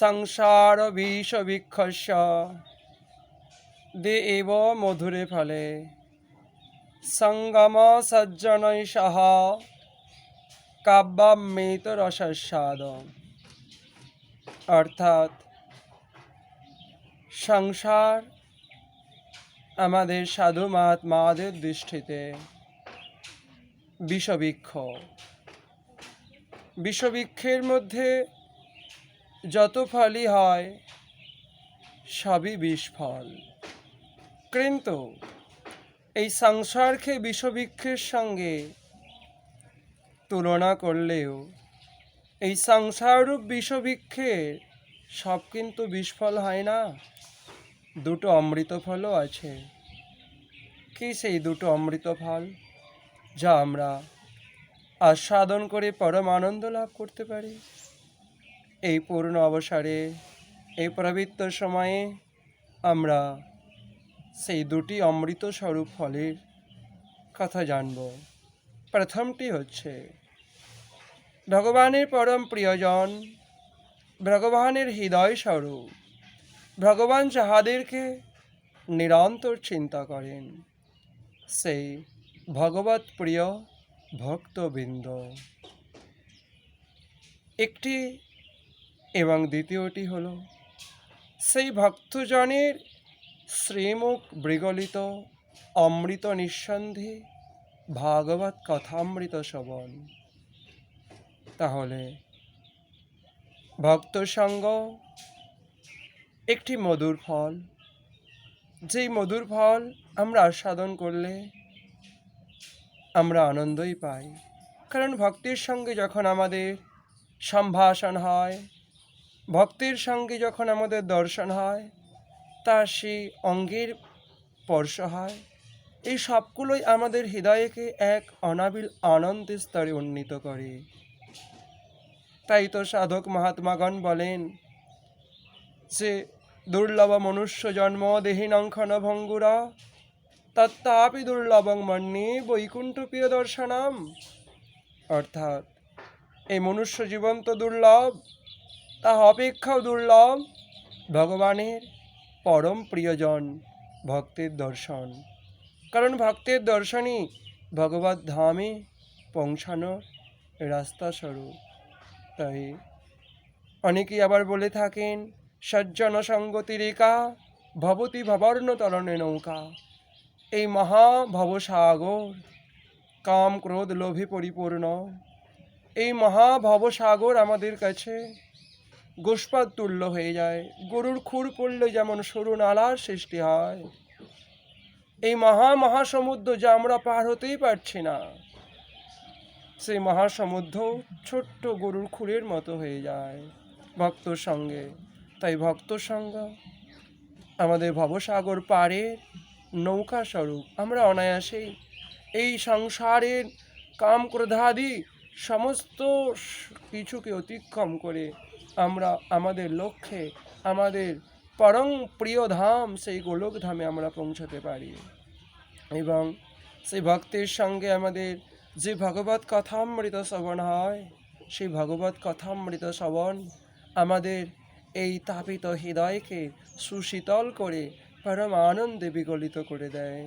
সংসার বিষ বিক্ষস্য দে এব মধুরে ফলে। সঙ্গম সজ্জনৈ সহ। কাব্যামৃত রসস্বাদ। অর্থাৎ সংসার আমাদের সাধু মহাত্মাদের দৃষ্টিতে বিষবৃক্ষ। বিষবৃক্ষের মধ্যে যত ফলই হয়, সবই বিষ ফল। কিন্তু এই সংসারকে বিষবৃক্ষের সঙ্গে তুলনা করলেও এই সংসাররূপ বিষবৃক্ষের সব কিন্তু বিষফল হয় না। দুটো অমৃত ফলও আছে। কি সেই দুটো অমৃত ফল যা আমরা আস্বাদন করে পরম আনন্দ লাভ করতে পারি? এই পূর্ণ অবসরে, এই পবিত্র সময়ে আমরা সেই দুটি অমৃত স্বরূপ ফলের কথা জানব। প্রথমটি হচ্ছে, ভগবানের পরম প্রিয়জন, ভগবানের হৃদয় স্বরূপ। ভগবান যাহাদেরকে নিরন্তর চিন্তা করেন সেই ভগবত প্রিয় ভক্তবৃন্দ। একটি এবং দ্বিতীয়টি হল, সেই ভক্তজনের শ্রীমুখ মৃগলিত অমৃত নিঃসন্ধি ভাগবত কথামৃত শ্রবণ। তাহলে ভক্ত সঙ্গ একটি মধুর ফল। যেই মধুর ফল আমরা আস্বাদন করলে আমরা আনন্দই পাই। কারণ ভক্তির সঙ্গে যখন আমাদের সম্ভাষণ হয় ভক্তির সঙ্গে যখন আমাদের দর্শন হয় তার সেই অঙ্গের স্পর্শ হয়। এই সবগুলোই আমাদের হৃদয়কে এক অনাবিল আনন্দের স্তরে উন্নীত করে। তাই তো সাধক মহাত্মাগণ বলেন যে, দুর্লভ মনুষ্য জন্ম দেহিনঙ্খন ভঙ্গুরা তত্তাপি দুর্লভং মন্যে বৈকুণ্ঠ প্রিয় দর্শনম অর্থাৎ, এই মনুষ্য জীবন তো দুর্লভ তা অপেক্ষাও দুর্লভ ভগবানের পরম প্রিয়জন ভক্তের দর্শন। কারণ ভক্তের দর্শনই ভগবত ধামে পৌঁছানোর রাস্তা স্বরূপ। তাই অনেকেই আবার বলে থাকেন, সজ্জন সঙ্গতিরেকা ভবতি ভবর্ণ তরণে নৌকা। এই মহা ভবসাগর কাম ক্রোধ লোভে পরিপূর্ণ। এই মহা ভবসাগর আমাদের কাছে গোষ্পাদ তুল্য হয়ে যায়। গরুর খুর পড়লে যেমন সরু নালার সৃষ্টি হয়। এই মহা মহাসমুদ্র যা আমরা পার হতেই পারছি না। সেই মহাসমুদ্র ছোট্ট গরুর খুরের মতো হয়ে যায়। ভক্তর সঙ্গে, তাই ভক্ত সঙ্গ। আমাদের ভবসাগর পাড়ের নৌকা স্বরূপ, আমরা অনায়াসেই এই সংসারের কাম ক্রোধাদি সমস্ত কিছুকে অতিক্রম করে আমরা আমাদের লক্ষ্যে, আমাদের পরম প্রিয় ধাম সেই গোলক ধামে আমরা পৌঁছাতে পারি। এবং সেই ভক্তের সঙ্গে আমাদের যে ভগবত কথামৃত শ্রবণ হয়, সেই ভগবত কথামৃত শ্রবণ আমাদের এই তাপিত হৃদয়কে সুশীতল করে, পরম আনন্দে বিগলিত করে দেয়।